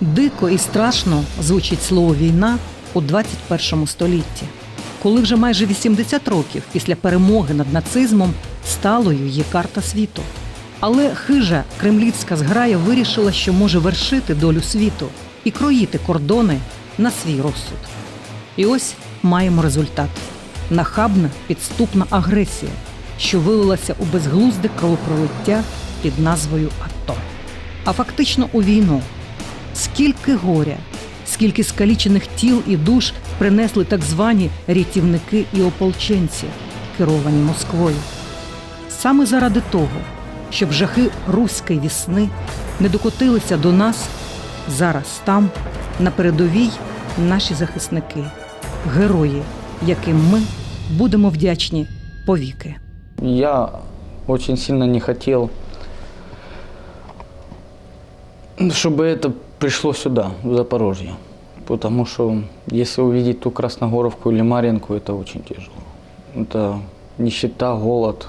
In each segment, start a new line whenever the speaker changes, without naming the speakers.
дико і страшно звучить слово війна у 21 столітті, коли вже майже 80 років після перемоги над нацизмом сталою є карта світу. Але хижа кремлівська зграя вирішила, що може вершити долю світу і кроїти кордони на свій розсуд. І ось маємо результат: нахабна підступна агресія, що вилилася у безглузде кровопролиття під назвою АТО. А фактично у війну. Скільки горя, скільки скалічених тіл і душ принесли так звані рятівники і ополченці, керовані Москвою. Саме заради того, щоб жахи руської вісни не докотилися до нас, зараз там, на передовій, наші захисники, герої, яким ми будемо вдячні повіки.
Я очень сильно не хотел, чтобы это пришло сюда, в Запорожье. Потому что если увидеть ту Красногоровку или Марьинку, это очень тяжело. Это нищета, голод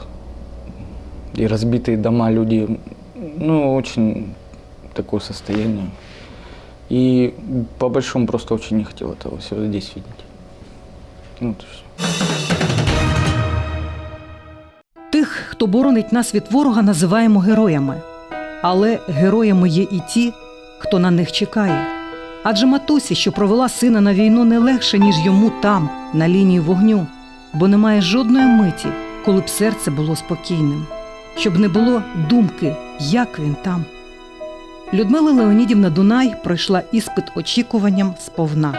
и разбитые дома, люди, ну, очень такое состояние. И по большому просто очень не хотел этого всего здесь видеть. Ну, Вот и все.
Тих, хто боронить нас від ворога, називаємо героями. Але героями є і ті, хто на них чекає. Адже матусі, що провела сина на війну, не легше, ніж йому там, на лінії вогню, бо немає жодної миті, коли б серце було спокійним, щоб не було думки, як він там. Людмила Леонідівна Дунай пройшла іспит очікуванням сповна.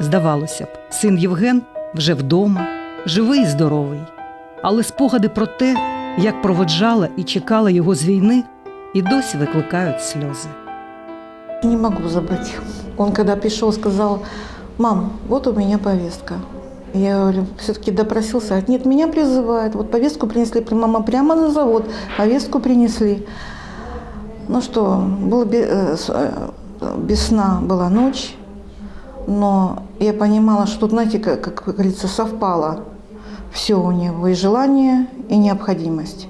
Здавалося б, син Євген вже вдома, живий і здоровий. Але спогади про те, як проводжала і чекала його з війни, і досі викликають сльози.
Не могу забыть. Он когда пришел, сказал, мам, вот у меня повестка. Я все-таки допросился. Нет, меня призывают. Вот повестку принесли, мама, прямо на завод. Повестку принесли. Ну что, было бе- э, э, без сна была ночь, но я понимала, что знаете, как, как говорится, совпало все у него, и желание, и необходимость.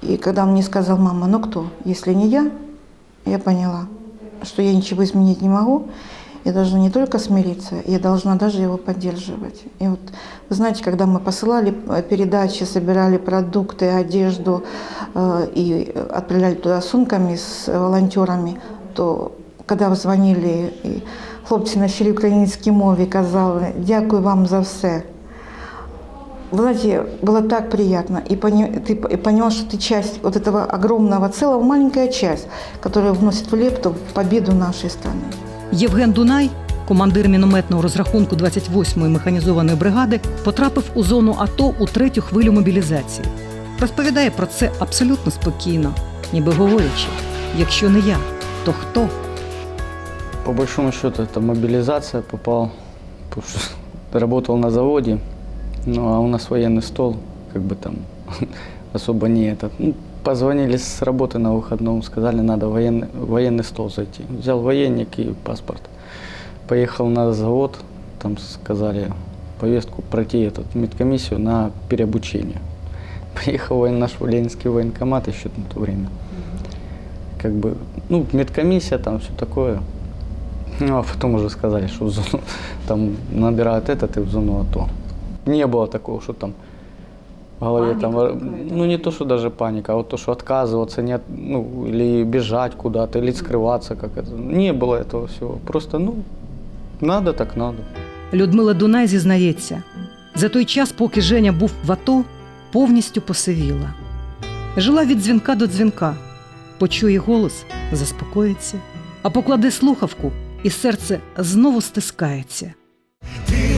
И когда он мне сказал, мама, ну кто, если не я, я поняла, что я ничего изменить не могу. Я должна не только смириться, я должна даже его поддерживать. И вот, вы знаете, когда мы посылали э, передачи, собирали продукты, одежду э, и отправляли туда сумками с волонтерами, то когда звонили, і хлопці наші українській мові казали «Дякую вам за все». Вы знаете, было так приятно, и пони- ты п- и понял, что ты часть вот этого огромного целого, маленькая часть, которая вносит в лепту в победу нашей страны.
Євген Дунай, командир мінометного розрахунку 28-ї механізованої бригади, потрапив у зону АТО у третю хвилю мобілізації. Розповідає про це абсолютно спокійно, ніби говорячи: якщо не я, то хто?
По большому счету, это мобилизация попал, потому что работал на заводе, Ну а у нас военный стол, как бы там особо не этот. Ну, позвонили с работы на выходном, сказали, надо военный, военный стол зайти. Взял военник и паспорт. Поехал на завод, там сказали повестку пройти этот, медкомиссию на переобучение. Поехал в наш ленинский военкомат еще на то время. Как бы, ну, медкомиссия, там все такое. Ну, а потом уже сказали, что в зону, там набирают этот и в зону АТО. Не было такого, что там в голове там, ну не то, что даже паника, а вот то, что отказываться, не от- ну, или бежать куда-то, или скрываться, как это. Не было этого всего. Просто, ну, надо так надо.
Людмила Дунай зізнається, за той час, поки Женя був в АТО, повністю посивіла. Жила від дзвінка до дзвінка, почує голос, заспокоїться, а покладе слухавку, і серце знову стискається.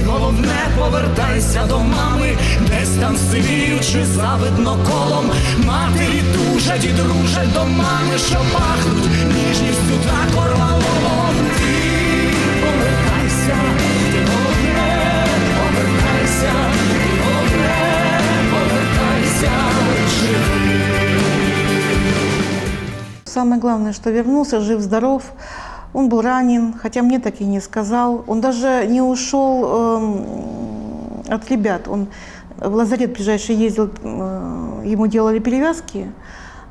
Головне повертайся до мами, десь там сивіючи завидно колом. Матері тужать і дружать до мами, що пахнуть ніжністю та корвалолом. Повертайся, ти повертайся, ти повертайся, живи.
Самое главное, что вернулся жив-здоров. Он был ранен, хотя мне так и не сказал. Он даже не ушел эм, от ребят. Он в лазарет ближайший ездил, э, ему делали перевязки,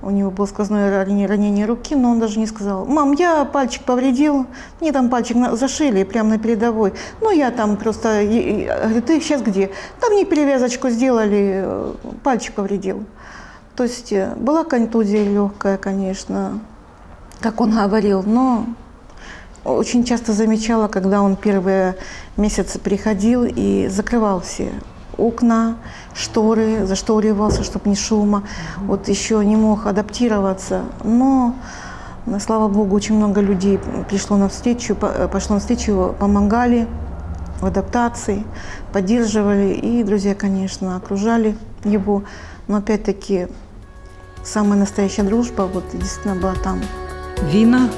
У него было сквозное ранение, руки, но он даже не сказал, мам, я пальчик повредил, мне там пальчик на- зашили прямо на передовой. Ну, я там просто, говорю, ты сейчас где? Там мне перевязочку сделали, э, пальчик повредил. То есть э, была контузия легкая, конечно, как он говорил, но очень часто замечала, когда он первые месяцы приходил и закрывал все окна, шторы, зашторивался, чтобы не шума. Вот еще не мог адаптироваться. Но, слава богу, очень много людей пришло навстречу, э, пошло навстречу, помогали в адаптации, поддерживали. И друзья, конечно, окружали его. Но опять-таки самая настоящая дружба вот действительно была там.
Війна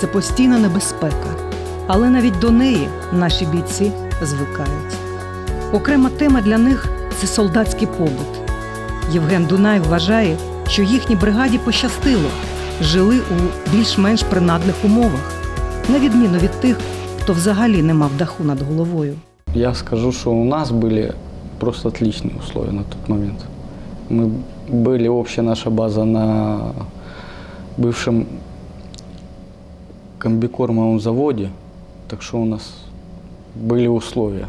це постійна небезпека, але навіть до неї наші бійці звикають. Окрема тема для них це солдатський побут. Євген Дунай вважає, що їхній бригаді пощастило, жили у більш-менш принадних умовах, на відміну від тих, хто взагалі не мав даху над головою.
Я скажу, что у нас были просто отличные условия на тот момент. Мы были общая наша база на бывшем комбикормовом заводе, так что у нас были условия.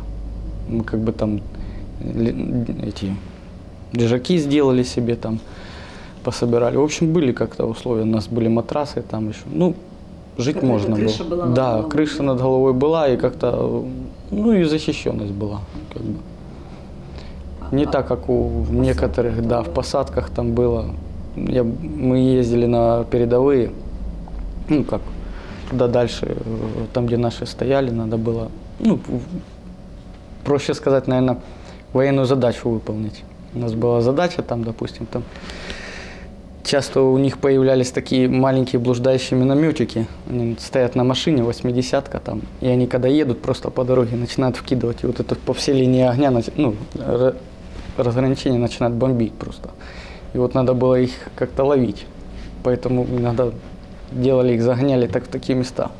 Мы как бы там ле- эти лежаки сделали себе там, пособирали. В общем, были как-то условия. У нас были матрасы там еще. Ну, жить
Какая-то
можно
крыша
было.
была над
да,
головой.
крыша над головой была и как-то, ну и защищенность была. Как бы. Не так, как у некоторых, да, в посадках там было. Я, мы ездили на передовые, ну как, туда дальше, там, где наши стояли, надо было, ну, проще сказать, наверное, военную задачу выполнить. У нас была задача там, допустим, там часто у них появлялись такие маленькие блуждающие минометики. Они стоят на машине, 80-ка там, и они когда едут просто по дороге, начинают вкидывать, и вот это по всей линии огня, ну, ра- разграничение начинает бомбить просто. И вот надо было их как-то ловить. Поэтому иногда делали их, загоняли так в такие места.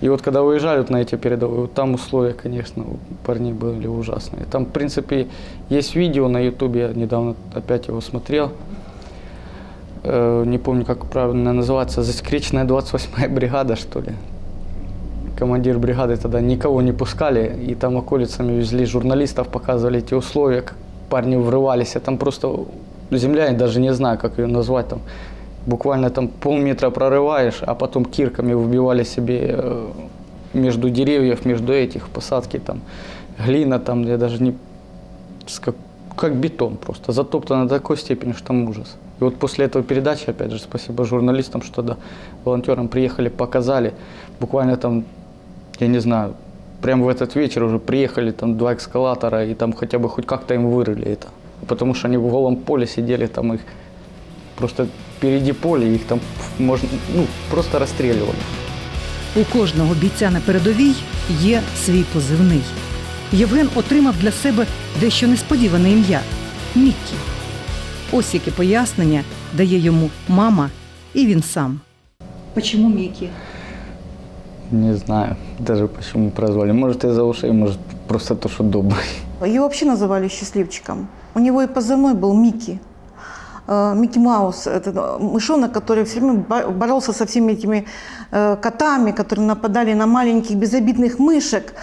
И вот когда уезжали вот на эти передовые, вот там условия, конечно, у парней были ужасные. Там, в принципе, есть видео на ютубе, я недавно опять его смотрел. Э, не помню, как правильно называется, засекреченная 28-я бригада, что ли. Командир бригады тогда никого не пускали, и там околицами везли журналистов, показывали эти условия, как парни врывались, а там просто земля, я даже не знаю, как ее назвать, там буквально там полметра прорываешь, а потом кирками выбивали себе э, между деревьев, между этих посадки, там глина, там я даже не как, как бетон просто, затоптано до такой степени, что там ужас. И вот после этого передачи, опять же, спасибо журналистам, что да, волонтерам приехали, показали, буквально там, я не знаю, прямо в этот вечер уже приехали там два эскалатора, и там хотя бы хоть как-то им вырыли это. Потому что они в голом поле сидели, там их просто впереди поля, их там можно, ну, просто расстреливали.
У кожного бійця на передовій є свій позивний. Євген отримав для себе дещо несподіване ім'я Міккі. Ось яке пояснення дає йому мама і він сам. Чому Мікі?
Не знаю даже почему прозвали. Может из-за ушей, может просто то, что добрый.
Ее вообще называли счастливчиком. У него и позывной был Микки. Э, Микки Маус, это э, мышонок, который все время бо- боролся со всеми этими э, котами, которые нападали на маленьких безобидных мышек.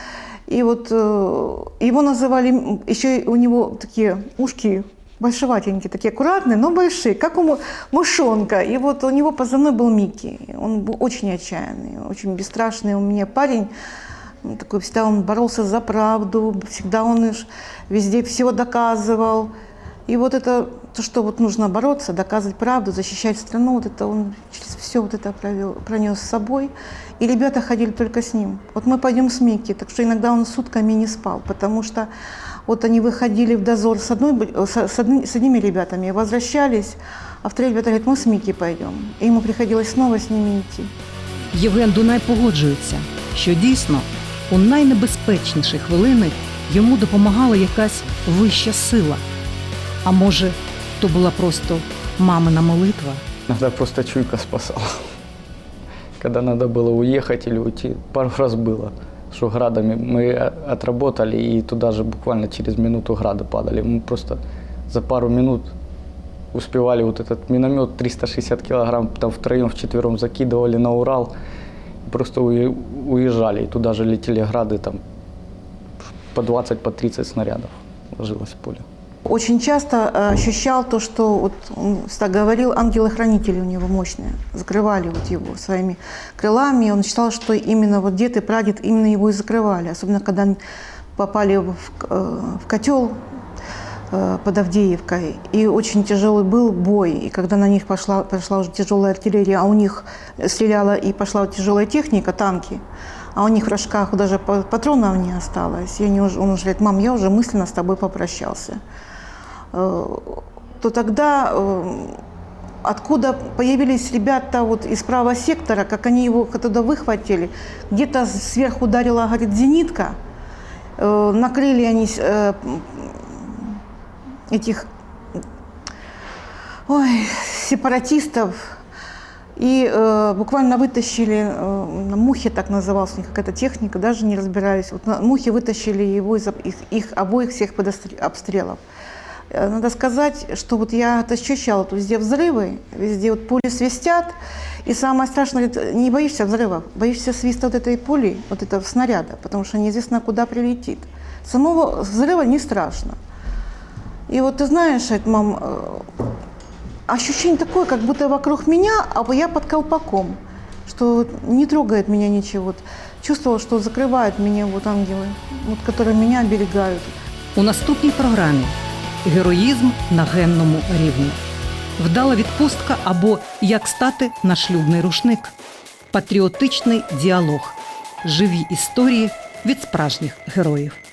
И вот его называли, еще у него такие ушки большеватенькие, такие аккуратные, но большие, как у мышонка. И вот у него позывной был Микки. Он был очень отчаянный, очень бесстрашный у меня парень. Такой всегда он боролся за правду, всегда он везде все доказывал. И вот это, то, что вот нужно бороться, доказывать правду, защищать страну, вот это он через все вот это провел, пронес с собой. И ребята ходили только с ним. Вот мы пойдем с Микки, так что иногда он сутками не спал, потому что вот они выходили в дозор с, одной, б- э, с, с одни- с одними ребятами, возвращались, а вторые ребята говорят, мы с Микки пойдем. И ему приходилось снова с ними идти.
Євген Дунай погоджується, що дійсно у найнебезпечніші хвилини йому допомагала якась вища сила. А може, то була просто мамина молитва?
Иногда просто чуйка спасала. Когда надо было уехать или уйти, пару раз было, что градами мы о- отработали и туда же буквально через минуту грады падали. Мы просто за пару минут успевали вот этот миномет 360 килограмм там втроем, вчетвером закидывали на Урал. Просто уе- уезжали. И туда же летели грады там по 20, по 30 снарядов ложилось в поле.
Очень часто э, ощущал то, что вот он всегда говорил, ангелы-хранители у него мощные, закрывали вот его своими крылами. Он считал, что именно вот дед и прадед именно его и закрывали, особенно когда они попали в, э, в котел э, под Авдеевкой. И очень тяжелый был бой. И когда на них пошла, пошла уже тяжелая артиллерия, а у них стреляла и пошла тяжелая техника, танки, а у них в рожках даже па- патронов не осталось. И они уже, он уже говорит, мам, я уже мысленно с тобой попрощался. Э, То тогда э, откуда появились ребята вот из правого сектора, как они его туда выхватили, где-то сверху ударила, говорит, зенитка, Э, накрыли они этих ой, сепаратистов и буквально вытащили, э, на мухе так называлась у них какая-то техника, даже не разбираюсь. Вот на мухе вытащили его из их, их обоих всех под обстрелов. Э, Надо сказать, что вот я это ощущала, тут везде взрывы, везде вот пули свистят, и самое страшное, не боишься взрывов, боишься свиста вот этой пули, вот этого снаряда, потому что неизвестно, куда прилетит. Самого взрыва не страшно. И вот ты знаешь, это, мам, э, ощущение такое, как будто вокруг меня, а я под колпаком, что не трогает меня ничего. Чувствовала, что закрывают меня вот ангелы, вот, которые меня оберегают.
У наступній програмі героїзм на генному рівні, вдала відпустка або як стати на шлюбний рушник, патріотичний діалог, живі історії від справжніх героїв.